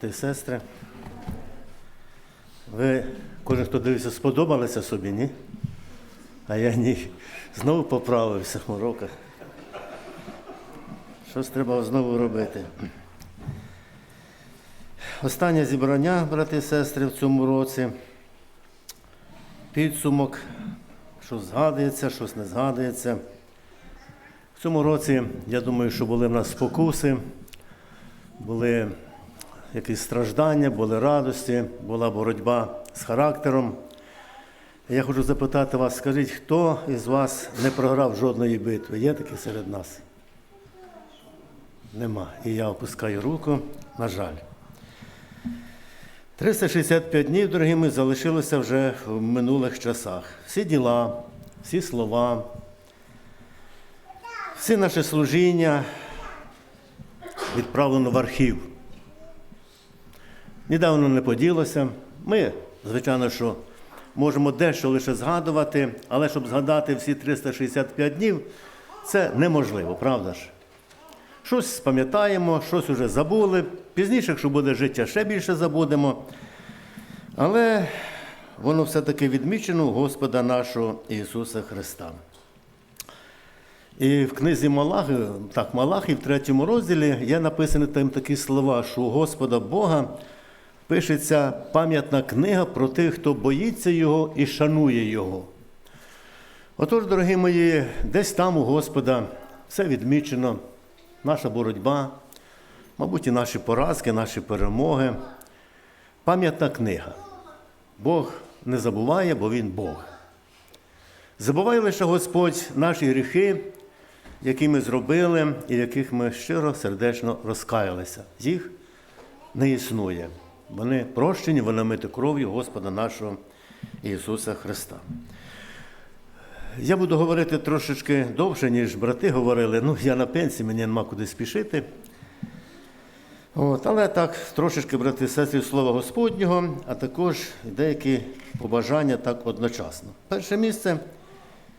Ти сестри, ви, кожен, хто дивився, сподобалися собі, ні? А я ні. Знову поправився в уроках. Щось треба знову робити. Останнє зібрання, брати і сестри, в цьому році. Підсумок, що згадується, щось не згадується. В цьому році, я думаю, що були в нас спокуси, були якісь страждання, були радості, була боротьба з характером. Я хочу запитати вас, скажіть, хто із вас не програв жодної битви? Є такі серед нас? Нема. І я опускаю руку, на жаль. 365 днів, дорогі мої, залишилося вже в минулих часах. Всі діла, всі слова, всі наші служіння відправлено в архів. Ніде воно не поділося. Ми, звичайно, що можемо дещо лише згадувати, але щоб згадати всі 365 днів, це неможливо, правда ж? Щось спам'ятаємо, щось уже забули. Пізніше, якщо буде життя, ще більше забудемо. Але воно все-таки відмічено Господа нашого Ісуса Христа. І в книзі Малахи, так, Малахи в третьому розділі є написані там такі слова, що у Господа Бога пишеться пам'ятна книга про тих, хто боїться Його і шанує Його. Отож, дорогі мої, десь там у Господа все відмічено, наша боротьба, мабуть, і наші поразки, наші перемоги. Пам'ятна книга. Бог не забуває, бо Він Бог. Забуває лише Господь наші гріхи, які ми зробили і в яких ми щиро сердечно розкаялися. Їх не існує. Вони прощені, вони мити кров'ю Господа нашого Ісуса Христа. Я буду говорити трошечки довше, ніж брати говорили. Ну, я на пенсії, мені нема куди спішити. От, але так, трошечки, брати і слова Господнього, а також деякі побажання так одночасно. Перше місце,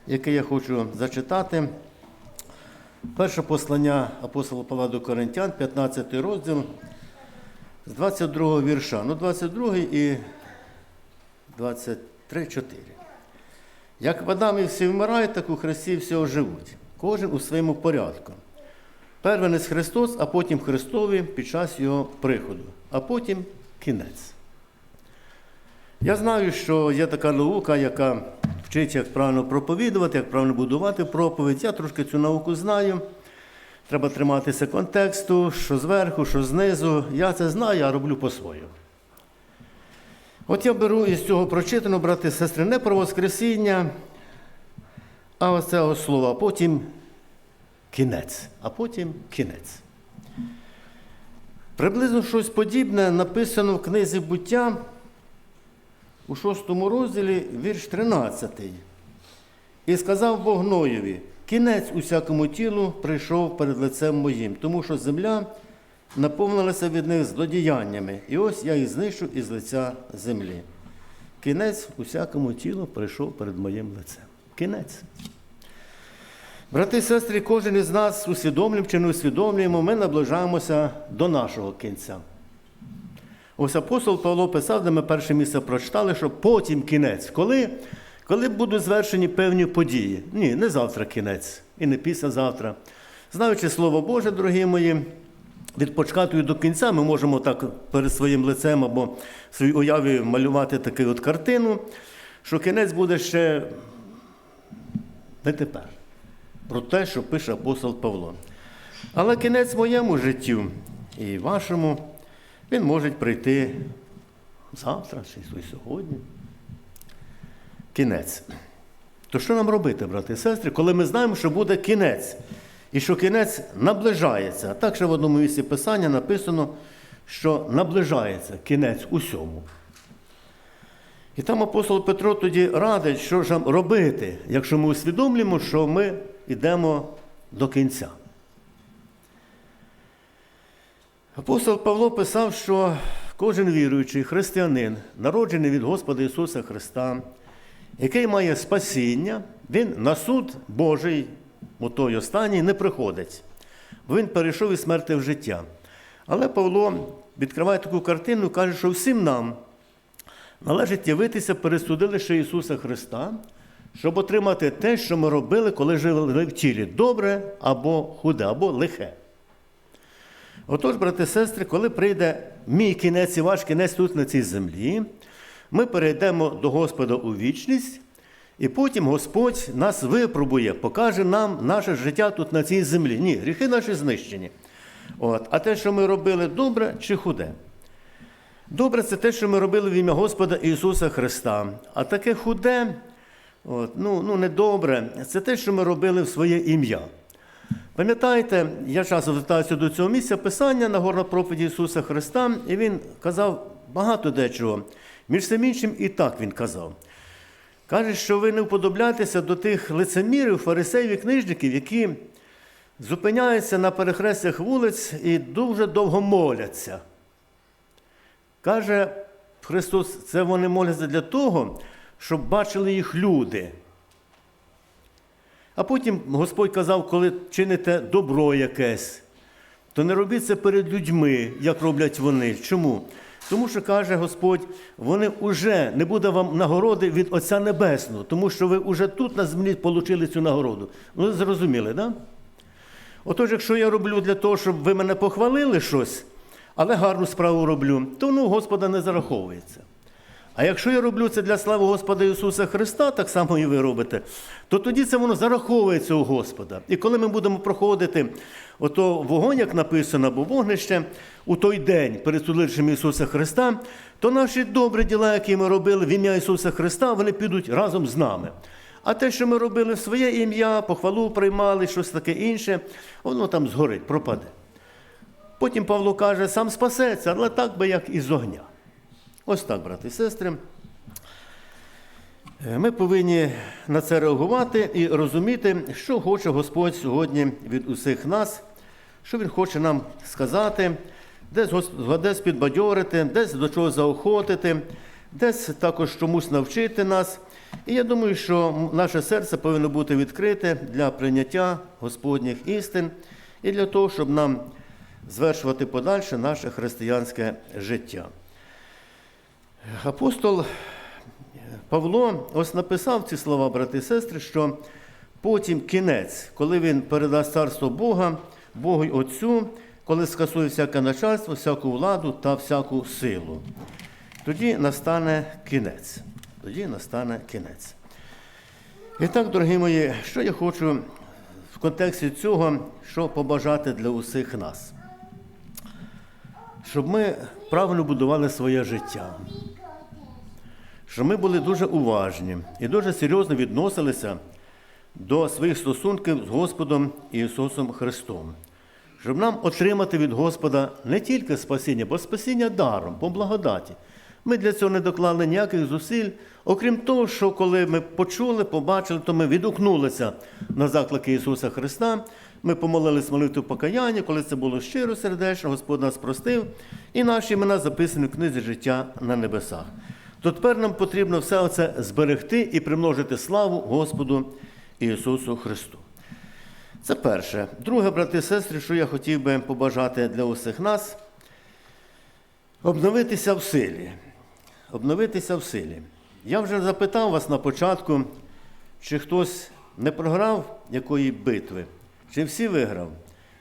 яке я хочу зачитати, перше послання апостола Павла до Коринтян, 15 розділ, з 22 вірша. Ну, 22 і 23, 4. Як в Адамі всі вмирають, так у Христі всі оживуть. Кожен у своєму порядку. Первенець Христос, а потім Христові під час Його приходу, а потім кінець. Я знаю, що є така наука, яка вчить, як правильно проповідувати, як правильно будувати проповідь. Я трошки цю науку знаю. Треба триматися контексту, що зверху, що знизу. Я це знаю, а роблю по-своєму. От я беру із цього прочитаного, брати і сестри, не про Воскресіння, а ось цього слова, а потім кінець, а потім кінець. Приблизно щось подібне написано в книзі буття у шостому розділі, вірш 13. І сказав Бог кінець усякому тілу прийшов перед лицем моїм, тому що земля наповнилася від них злодіяннями, і ось я їх знищу із лиця землі. Кінець усякому тілу прийшов перед моїм лицем. Кінець. Брати і сестри, кожен із нас усвідомлюємо чи не усвідомлюємо, ми наближаємося до нашого кінця. Ось апостол Павло писав, де ми перше місце прочитали, що потім кінець. Коли? Коли будуть звершені певні події. Ні, не завтра кінець, і не післязавтра. Знаючи Слово Боже, дорогі мої, від початку до кінця ми можемо так перед своїм лицем або в своїй уяві малювати таку от картину, що кінець буде ще не тепер. Про те, що пише апостол Павло. Але кінець моєму життю і вашому, він може прийти завтра чи сьогодні. Кінець. То що нам робити, брати і сестри, коли ми знаємо, що буде кінець, і що кінець наближається? Так що в одному місці Писання написано, що наближається кінець усьому. І там апостол Петро тоді радить, що ж нам робити, якщо ми усвідомлюємо, що ми йдемо до кінця. Апостол Павло писав, що кожен віруючий християнин, народжений від Господа Ісуса Христа, який має спасіння, він на суд Божий, у той останній, не приходить, бо він перейшов із смерти в життя. Але Павло відкриває таку картину, каже, що всім нам належить явитися перед судилище Ісуса Христа, щоб отримати те, що ми робили, коли жили в тілі добре або худе, або лихе. Отож, брати і сестри, коли прийде мій кінець і ваш кінець тут на цій землі, ми перейдемо до Господа у вічність, і потім Господь нас випробує, покаже нам наше життя тут на цій землі. Ні, гріхи наші знищені. От. А те, що ми робили добре чи худе. Добре, це те, що ми робили в ім'я Господа Ісуса Христа. А таке худе, от, ну, ну недобре, це те, що ми робили в своє ім'я. Пам'ятаєте, я часто звертаюся до цього місця Писання на горна проповіді Ісуса Христа, і Він казав багато дечого. Між цим іншим і так Він казав. Каже, що ви не вподобляєтеся до тих лицемірів, фарисеїв і книжників, які зупиняються на перехрестях вулиць і дуже довго моляться. Каже Христос, це вони моляться для того, щоб бачили їх люди. А потім Господь казав, коли чините добро якесь, то не робіть це перед людьми, як роблять вони. Чому? Тому що каже Господь, вони вже не буде вам нагороди від Отця Небесного, тому що ви вже тут на землі отримали цю нагороду. Ну, зрозуміли? Да? Отож, якщо я роблю для того, щоб ви мене похвалили щось, але гарну справу роблю, то ну, Господа не зараховується. А якщо я роблю це для слави Господа Ісуса Христа, так само і ви робите, то тоді це воно зараховується у Господа. І коли ми будемо проходити ото вогонь, як написано, або вогнище у той день перед судилищем Ісуса Христа, то наші добрі діла, які ми робили в ім'я Ісуса Христа, вони підуть разом з нами. А те, що ми робили в своє ім'я, похвалу приймали, щось таке інше, воно там згорить, пропаде. Потім Павло каже, сам спасеться, але так би як із огня. Ось так, брати і сестри. Е, Ми повинні на це реагувати і розуміти, що хоче Господь сьогодні від усіх нас, що Він хоче нам сказати, десь, десь підбадьорити, десь до чого заохотити, десь також чомусь навчити нас. І я думаю, що наше серце повинно бути відкрите для прийняття Господніх істин і для того, щоб нам звершувати подальше наше християнське життя. Апостол Павло ось написав ці слова, брати і сестри, що потім кінець, коли він передасть царство Бога, Богу й Отцю, коли скасує всяке начальство, всяку владу та всяку силу. Тоді настане кінець. Тоді настане кінець. І так, дорогі мої, що я хочу в контексті цього, що побажати для усіх нас щоб ми правильно будували своє життя, щоб ми були дуже уважні і дуже серйозно відносилися до своїх стосунків з Господом Ісусом Христом, щоб нам отримати від Господа не тільки спасіння, бо спасіння даром, по благодаті. Ми для цього не доклали ніяких зусиль, окрім того, що коли ми почули, побачили, то ми відгукнулися на заклики Ісуса Христа. Ми помолились молитву покаяння, коли це було щиро сердечно, Господь нас простив, і наші імена записані в книзі життя на небесах. То тепер нам потрібно все це зберегти і примножити славу Господу Ісусу Христу. Це перше. Друге, брати і сестри, що я хотів би побажати для усіх нас обновитися в силі. Обновитися в силі. Я вже запитав вас на початку, чи хтось не програв якої битви, чи всі виграв.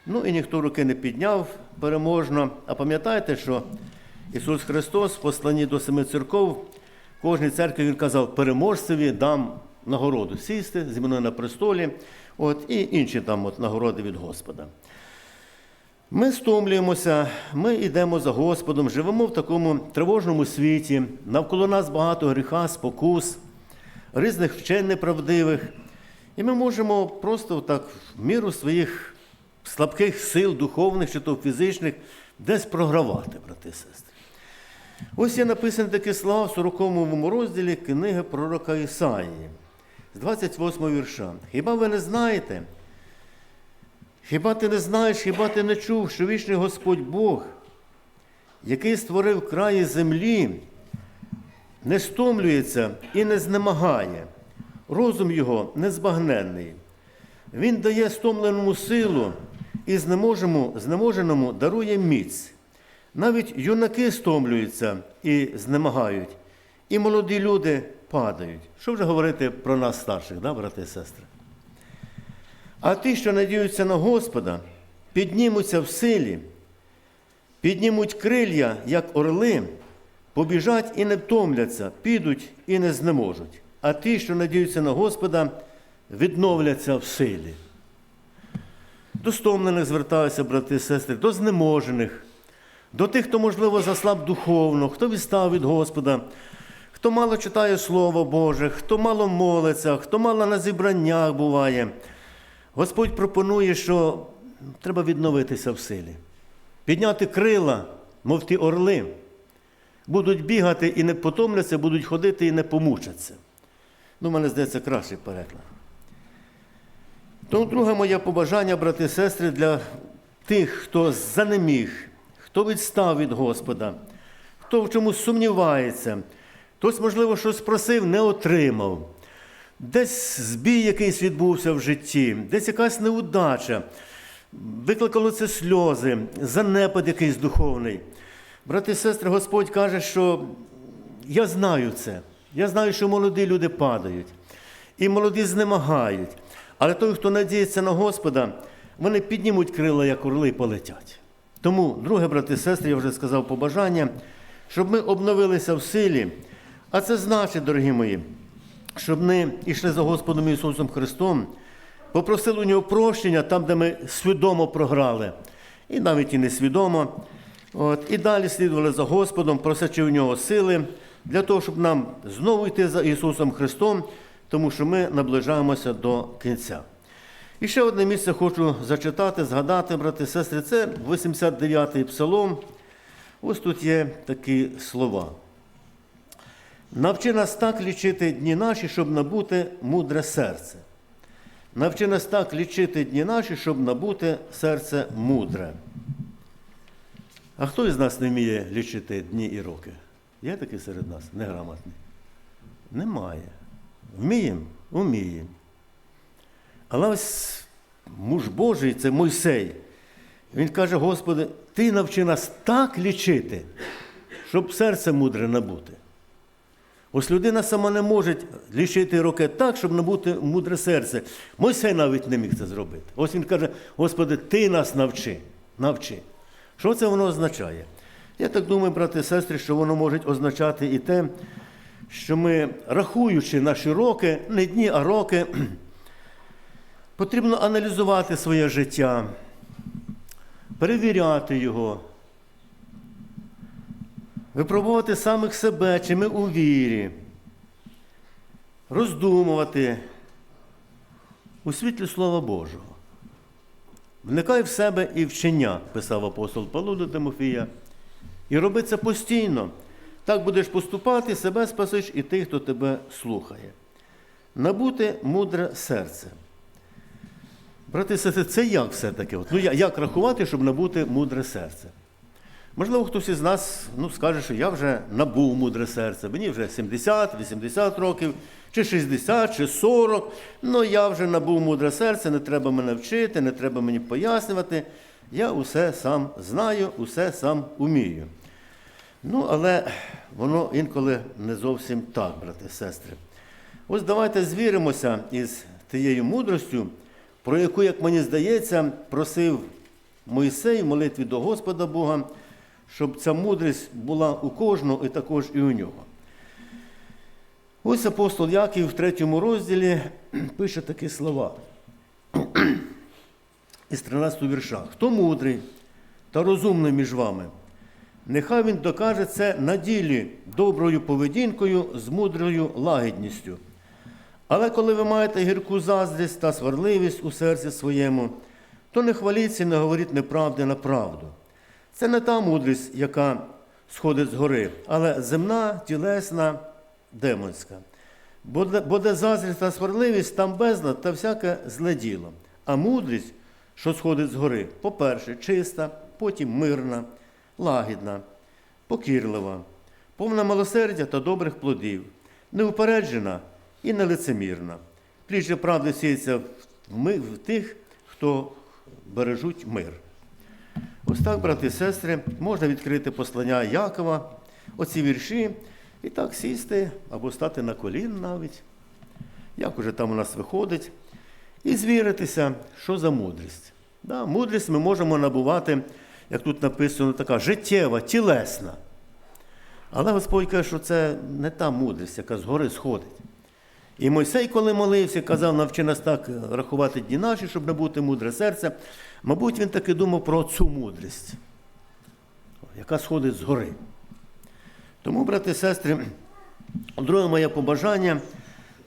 Ну і ніхто руки не підняв переможно. А пам'ятаєте, що Ісус Христос в посланні до семи церков, кожній церкві Він казав, переможцеві дам нагороду сісти зі мною на престолі, от, і інші там от, нагороди від Господа. Ми стомлюємося, ми йдемо за Господом, живемо в такому тривожному світі, навколо нас багато гріха, спокус, різних вчень неправдивих. І ми можемо просто так в міру своїх слабких сил, духовних чи то фізичних, десь програвати, брати і сестри. Ось є написані такі слова в 40 розділі книги пророка Ісаїї, з 28 вірша. Хіба ви не знаєте? Хіба ти не знаєш, хіба ти не чув, що вічний Господь Бог, який створив краї землі, не стомлюється і не знемагає, розум його незбагненний. Він дає стомленому силу і знеможеному, знеможеному дарує міць. Навіть юнаки стомлюються і знемагають, і молоді люди падають. Що вже говорити про нас старших, да, брати і сестри? А ті, що надіються на Господа, піднімуться в силі, піднімуть крилля, як орли, побіжать і не втомляться, підуть і не знеможуть. А ті, що надіються на Господа, відновляться в силі. До стомлених звертаюся, брати і сестри, до знеможених, до тих, хто, можливо, заслаб духовно, хто відстав від Господа, хто мало читає Слово Боже, хто мало молиться, хто мало на зібраннях буває. Господь пропонує, що треба відновитися в силі, підняти крила, мов ті орли, будуть бігати і не потомляться, будуть ходити і не помучаться. Ну, мене здається, кращий переклад. Тому друге моє побажання, брати і сестри, для тих, хто занеміг, хто відстав від Господа, хто в чомусь сумнівається, хтось, можливо, щось просив, не отримав. Десь збій якийсь відбувся в житті, десь якась неудача, викликало це сльози, занепад якийсь духовний. Брати і сестри, Господь каже, що я знаю це. Я знаю, що молоді люди падають, і молоді знемагають. Але той, хто надіється на Господа, вони піднімуть крила, як орли, і полетять. Тому, друге, брати і сестри, я вже сказав побажання, щоб ми обновилися в силі. А це значить, дорогі мої, щоб ми йшли за Господом Ісусом Христом, попросили у нього прощення там, де ми свідомо програли, і навіть і несвідомо. От, і далі слідували за Господом, просячи у нього сили для того, щоб нам знову йти за Ісусом Христом, тому що ми наближаємося до кінця. І ще одне місце хочу зачитати, згадати, брати сестри, це 89-й псалом. Ось тут є такі слова. Навчи нас так лічити дні наші, щоб набути мудре серце. Навчи нас так лічити дні наші, щоб набути серце мудре. А хто із нас не вміє лічити дні і роки? Є такий серед нас неграмотний? Немає. Вміємо? Вміємо. Але ось муж Божий, це Мойсей. Він каже, Господи, Ти навчи нас так лічити, щоб серце мудре набути. Ось людина сама не може лічити роки так, щоб набути мудре серце. Мойсей навіть не міг це зробити. Ось він каже, Господи, Ти нас навчи. навчи. Що це воно означає? Я так думаю, брати і сестри, що воно може означати і те, що ми, рахуючи наші роки, не дні, а роки, потрібно аналізувати своє життя, перевіряти його, випробувати самих себе, чи ми у вірі, роздумувати у світлі Слова Божого. Вникай в себе і вчення, писав апостол Павло до Тимофія, і роби це постійно. Так будеш поступати, себе спасиш і тих, хто тебе слухає. Набути мудре серце. Брати це як все-таки? Ну, як рахувати, щоб набути мудре серце? Можливо, хтось із нас ну, скаже, що я вже набув мудре серце. Мені вже 70, 80 років, чи 60, чи 40. Ну я вже набув мудре серце, не треба мене вчити, не треба мені пояснювати. Я усе сам знаю, усе сам умію. Ну, але воно інколи не зовсім так, брати і сестри. Ось давайте звіримося із тією мудростю, про яку, як мені здається, просив Мойсей в молитві до Господа Бога, щоб ця мудрість була у кожного і також і у нього. Ось апостол Яків в третьому розділі пише такі слова із 13 вірша. Хто мудрий та розумний між вами? Нехай він докаже це на ділі доброю поведінкою з мудрою лагідністю. Але коли ви маєте гірку заздрість та сварливість у серці своєму, то не хваліться і не говоріть неправди на правду. Це не та мудрість, яка сходить з гори, але земна, тілесна, демонська. Бо де, заздрість та сварливість, там безлад та всяке зле діло. А мудрість, що сходить з гори, по-перше, чиста, потім мирна, лагідна, покірлива, повна милосердя та добрих плодів, неупереджена і нелицемірна. Плід же правди сіється в тих, хто бережуть мир. Ось так, брати і сестри, можна відкрити послання Якова, оці вірші, і так сісти або стати на колін навіть, як уже там у нас виходить, і звіритися, що за мудрість. Да, мудрість ми можемо набувати, як тут написано, така життєва, тілесна. Але Господь каже, що це не та мудрість, яка згори сходить. І Мойсей, коли молився, казав, навчи нас так рахувати дні наші, щоб набути мудре серце. Мабуть, він таки думав про цю мудрість, яка сходить згори. Тому, брати і сестри, друге моє побажання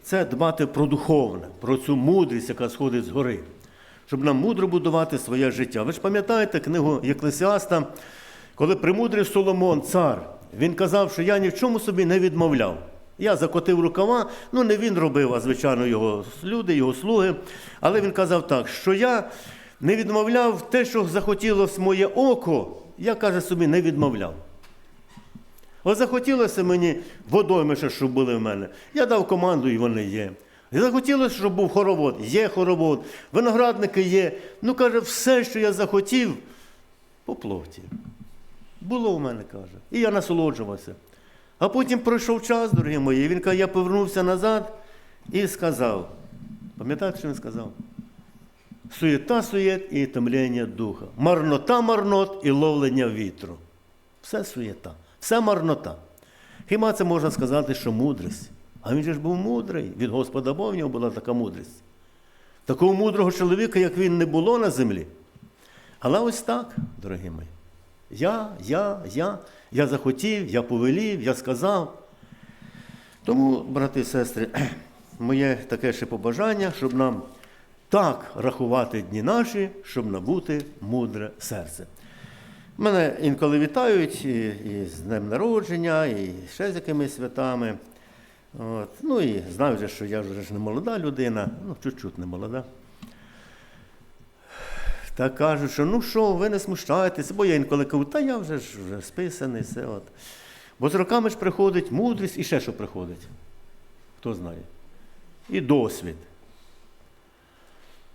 це дбати про духовне, про цю мудрість, яка сходить згори, щоб нам мудро будувати своє життя. Ви ж пам'ятаєте книгу Єклесіаста, коли премудрий Соломон, цар, він казав, що я ні в чому собі не відмовляв. Я закотив рукава, ну не він робив, а звичайно, його люди, його слуги. Але він казав так, що я не відмовляв те, що захотілося моє око, я каже собі, не відмовляв. От захотілося мені водоймиша, щоб були в мене. Я дав команду, і вони є. Захотілося, щоб був хоровод, є хоровод, виноградники є. Ну, каже, все, що я захотів, по плоті. Було в мене, каже. І я насолоджувався. А потім пройшов час, дорогі мої, він каже, я повернувся назад і сказав. Пам'ятаєте, що він сказав? Суєта суєт і томлення духа. Марнота марнот і ловлення вітру. Все суєта, все марнота. Хіба це можна сказати, що мудрість? А він же ж був мудрий. Від Господа Бога в нього була така мудрість. Такого мудрого чоловіка, як він, не було на землі. Але ось так, дорогі мої. Я, я, я, я захотів, я повелів, я сказав. Тому, брати і сестри, моє таке ще побажання, щоб нам так рахувати дні наші, щоб набути мудре серце. Мене інколи вітають і, і з днем народження, і ще з якимись святами. От. Ну і знаю вже, що я вже не молода людина, ну, чуть-чуть не молода. Та кажуть, що ну що, ви не смущаєтеся, бо я інколи кажу, та я вже вже списаний, все. От. Бо з роками ж приходить мудрість і ще що приходить. Хто знає? І досвід.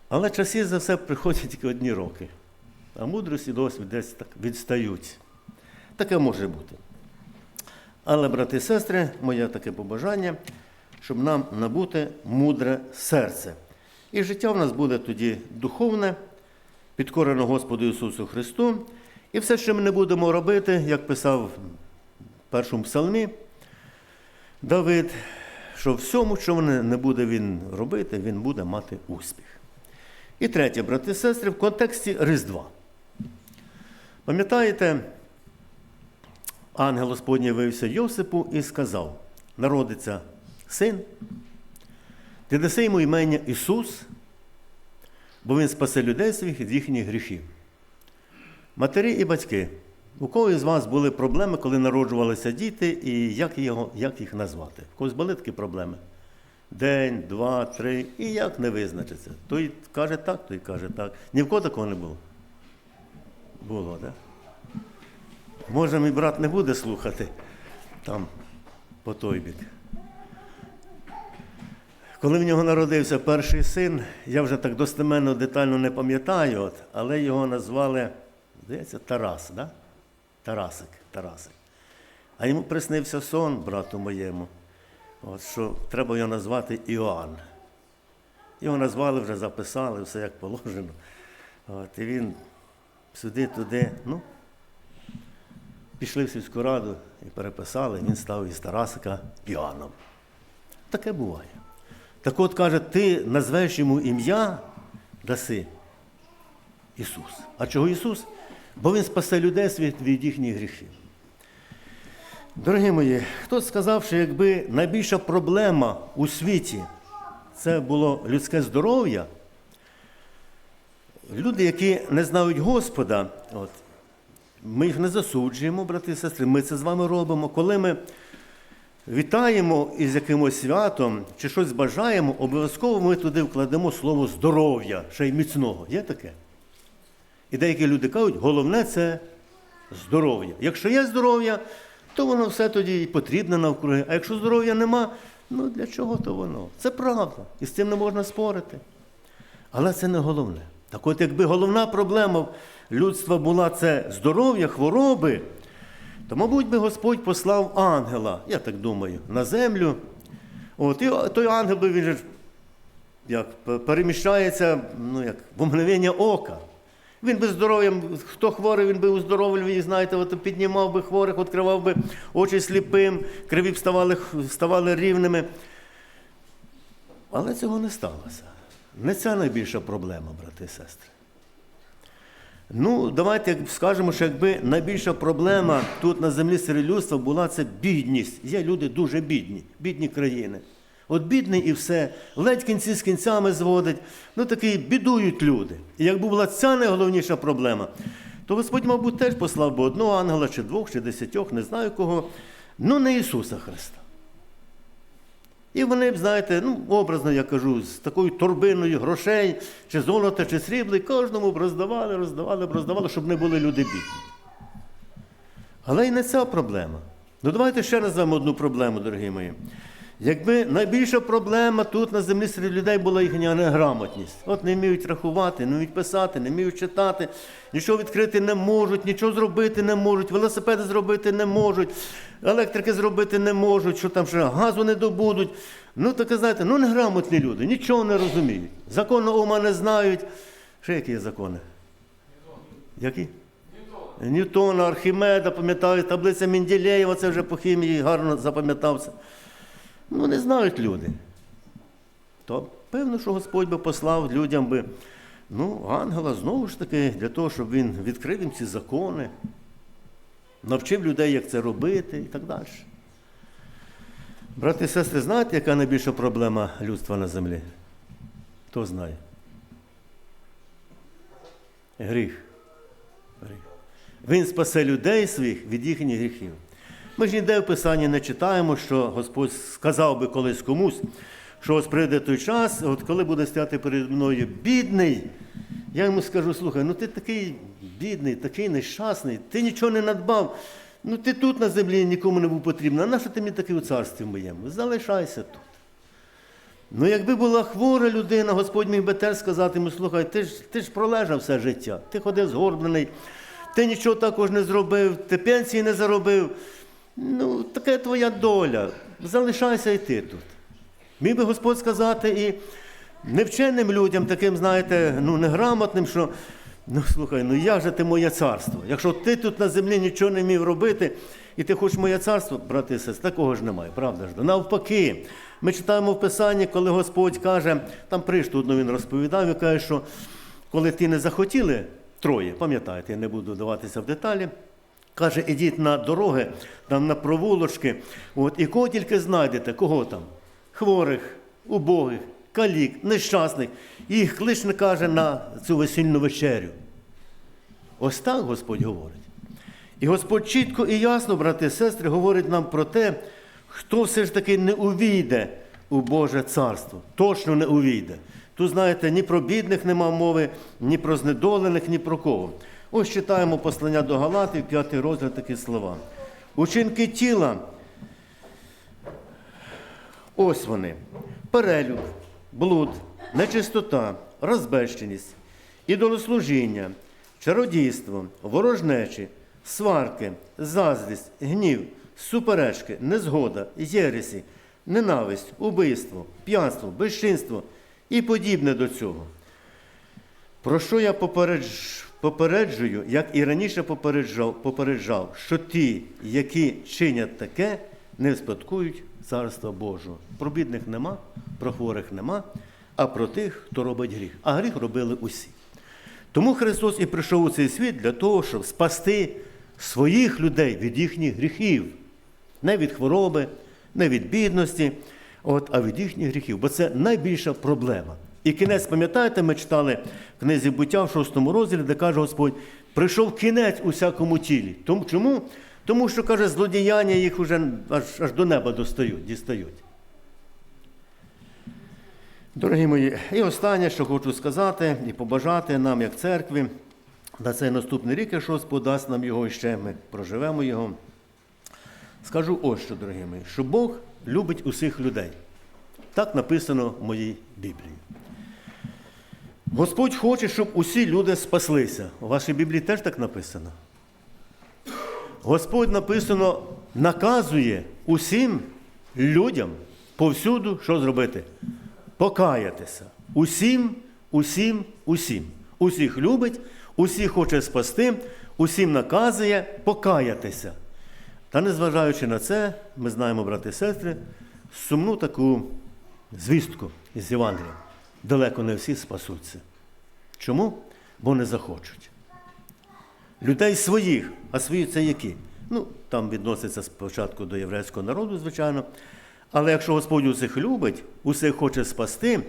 Але часи за все приходять тільки одні роки. А мудрість і досвід десь так відстають. Таке може бути. Але, брати і сестри, моє таке побажання, щоб нам набути мудре серце. І життя в нас буде тоді духовне, підкорено Господу Ісусу Христу. І все, що ми не будемо робити, як писав в першому псалмі Давид, що всьому, що не буде він робити, він буде мати успіх. І третє, брати і сестри, в контексті Різдва. Пам'ятаєте, ангел Господній явився Йосипу і сказав: народиться син, ти даси йому імення Ісус, бо Він спасе людей своїх від їхніх гріхів. Матері і батьки, у кого із вас були проблеми, коли народжувалися діти, і як, його, як їх назвати? У когось були такі проблеми? День, два, три, і як не визначиться. Той каже так, той каже так. Ні в кого такого не було. Було, так? Може, мій брат не буде слухати там по той бік. Коли в нього народився перший син, я вже так достеменно детально не пам'ятаю, але його назвали, здається, Тарас, да? Тарасик, Тарасик. А йому приснився сон, брату моєму, от, що треба його назвати Іоанн. Його назвали, вже записали, все як положено. От, і він сюди-туди, ну, пішли в сільську раду і переписали, він став із Тарасика Іоанном. Таке буває. Так от каже, ти назвеш йому ім'я, даси Ісус. А чого Ісус? Бо Він спасе людей від їхніх гріхів. Дорогі мої, хтось сказав, що якби найбільша проблема у світі це було людське здоров'я, люди, які не знають Господа, от, ми їх не засуджуємо, брати і сестри, ми це з вами робимо. Коли ми вітаємо із якимось святом чи щось бажаємо, обов'язково ми туди вкладемо слово здоров'я, ще й міцного. Є таке? І деякі люди кажуть, головне це здоров'я. Якщо є здоров'я, то воно все тоді і потрібне навкруги. А якщо здоров'я нема, ну для чого то воно? Це правда. І з цим не можна спорити. Але це не головне. Так от, якби головна проблема людства була це здоров'я, хвороби, то, мабуть, би Господь послав ангела, я так думаю, на землю. От, і той ангел би він же як переміщається ну, як, в мгновення ока. Він би здоров'ям, хто хворий, він би уздоровлював їх, знаєте, от піднімав би хворих, відкривав би очі сліпим, криві б ставали, ставали рівними. Але цього не сталося. Не це найбільша проблема, брати і сестри. Ну, давайте скажемо, що якби найбільша проблема тут на землі серелюдства, була це бідність. Є люди дуже бідні, бідні країни. От бідний і все, ледь кінці з кінцями зводить. Ну такі бідують люди. І якби була ця найголовніша проблема, то Господь, мабуть, теж послав би одного ангела, чи двох, чи десятьох, не знаю кого, ну не Ісуса Христа. І вони б, знаєте, ну, образно я кажу, з такою торбиною грошей, чи золота, чи срібли, кожному б роздавали, роздавали б, роздавали, щоб не були люди бідні. Але і не ця проблема. Ну давайте ще назвемо одну проблему, дорогі мої. Якби найбільша проблема тут на землі серед людей була їхня неграмотність. От не вміють рахувати, не вміють писати, не вміють читати, нічого відкрити не можуть, нічого зробити не можуть, велосипеди зробити не можуть, електрики зробити не можуть, що там ще газу не добудуть. Ну, таке, знаєте, ну неграмотні люди, нічого не розуміють. Закону ума не знають. Ще які є закони? Які? Ньютона, Архімеда, пам'ятаю, таблиця Менділеєва, це вже по хімії гарно запам'ятався. Ну, не знають люди. То певно, що Господь би послав людям би, ну, ангела знову ж таки, для того, щоб він відкрив їм ці закони, навчив людей, як це робити і так далі. Брати і сестри, знаєте, яка найбільша проблема людства на землі? Хто знає? Гріх. Гріх. Він спасе людей своїх від їхніх гріхів. Ми ж ніде в Писанні не читаємо, що Господь сказав би колись комусь, що ось прийде той час, от коли буде стояти перед мною бідний, я йому скажу, слухай, ну ти такий бідний, такий нещасний, ти нічого не надбав. Ну ти тут на землі нікому не був потрібен. А нащо ти мені такий у царстві моєму? Залишайся тут. Ну, якби була хвора людина, Господь міг би теж сказати йому, слухай, ти ж, ти ж пролежав все життя, ти ходив згорблений, ти нічого також не зробив, ти пенсії не заробив. Ну, така твоя доля. Залишайся і ти тут. Міг би Господь сказати і невченим людям, таким, знаєте, ну, неграмотним, що ну слухай, ну як же ти моє царство? Якщо ти тут на землі нічого не міг робити, і ти хочеш моє царство, брати і сестри, такого ж немає, правда ж? Навпаки, ми читаємо в Писанні, коли Господь каже, там пришту одну він розповідав і каже, що коли ти не захотіли троє, пам'ятаєте, я не буду вдаватися в деталі. Каже, ідіть на дороги, там на провулочки, от, і кого тільки знайдете, кого там? Хворих, убогих, калік, нещасних. Їх кличне каже на цю весільну вечерю. Ось так Господь говорить. І Господь чітко і ясно, брати і сестри, говорить нам про те, хто все ж таки не увійде у Боже царство. Точно не увійде. Тут, знаєте, ні про бідних нема мови, ні про знедолених, ні про кого. Ось читаємо послання до Галатів, п'ятий розділ такі слова. Учинки тіла. Ось вони. Перелюб, блуд, нечистота, розбещеність, ідолослужіння, чародійство, ворожнечі, сварки, заздрість, гнів, суперечки, незгода, єресі, ненависть, убивство, п'янство, безчинство і подібне до цього. Про що я попередж... попереджую, як і раніше попереджав, попереджав, що ті, які чинять таке, не спадкують Царства Божого. Про бідних нема, про хворих нема, а про тих, хто робить гріх. А гріх робили усі. Тому Христос і прийшов у цей світ для того, щоб спасти своїх людей від їхніх гріхів. Не від хвороби, не від бідності, от, а від їхніх гріхів. Бо це найбільша проблема. І кінець, пам'ятаєте, ми читали в книзі буття в шостому розділі, де каже Господь, прийшов кінець усякому тілі. Тому, чому? Тому що, каже, злодіяння їх уже аж, аж до неба достають, дістають. Дорогі мої, і останнє, що хочу сказати і побажати нам, як церкві, на цей наступний рік, якщо Господь дасть нам його і ще ми проживемо його. Скажу ось що, дорогі мої, що Бог любить усіх людей. Так написано в моїй Біблії. Господь хоче, щоб усі люди спаслися. У вашій Біблії теж так написано. Господь написано, наказує усім людям повсюду, що зробити? Покаятися. Усім, усім, усім. Усіх любить, усіх хоче спасти, усім наказує покаятися. Та незважаючи на це, ми знаємо, брати і сестри, сумну таку звістку із Євангелія. Далеко не всі спасуться. Чому? Бо не захочуть. Людей своїх, а свої це які? Ну, там відноситься спочатку до єврейського народу, звичайно. Але якщо Господь усіх любить, усіх хоче спасти,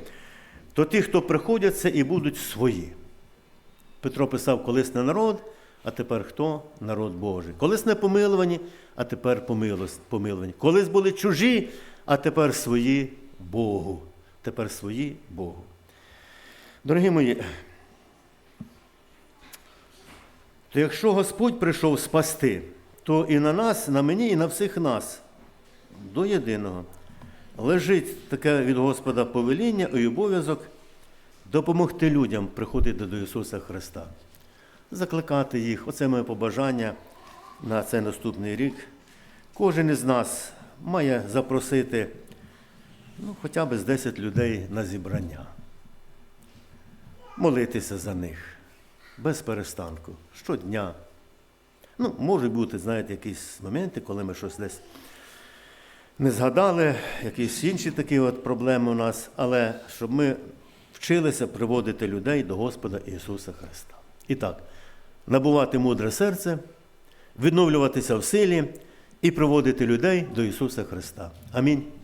то ті, хто приходять, це і будуть свої. Петро писав, колись не народ, а тепер хто? Народ Божий. Колись не помилувані, а тепер помилувані. Колись були чужі, а тепер свої Богу. Тепер свої Богу. Дорогі мої, то якщо Господь прийшов спасти, то і на нас, на мені, і на всіх нас, до єдиного, лежить таке від Господа повеління і обов'язок допомогти людям приходити до Ісуса Христа, закликати їх. Оце моє побажання на цей наступний рік. Кожен із нас має запросити ну, хоча б з 10 людей на зібрання, молитися за них без перестанку, щодня. Ну, можуть бути, знаєте, якісь моменти, коли ми щось десь не згадали, якісь інші такі от проблеми у нас, але щоб ми вчилися приводити людей до Господа Ісуса Христа. І так, набувати мудре серце, відновлюватися в силі і приводити людей до Ісуса Христа. Амінь.